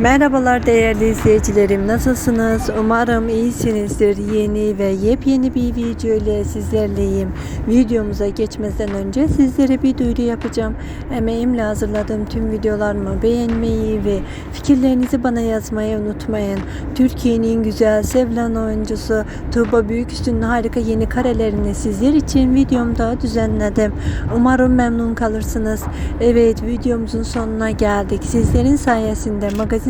Merhabalar değerli izleyicilerim. Nasılsınız? Umarım iyisinizdir. Yeni ve yepyeni bir video ile sizlerleyim. Videomuza geçmeden önce sizlere bir duyuru yapacağım. Emeğimle hazırladığım tüm videolarımı beğenmeyi ve fikirlerinizi bana yazmayı unutmayın. Türkiye'nin güzel sevilen oyuncusu Tuğba Büyüküstün'ün harika yeni karelerini sizler için videomda düzenledim. Umarım memnun kalırsınız. Evet videomuzun sonuna geldik. Sizlerin sayesinde magazin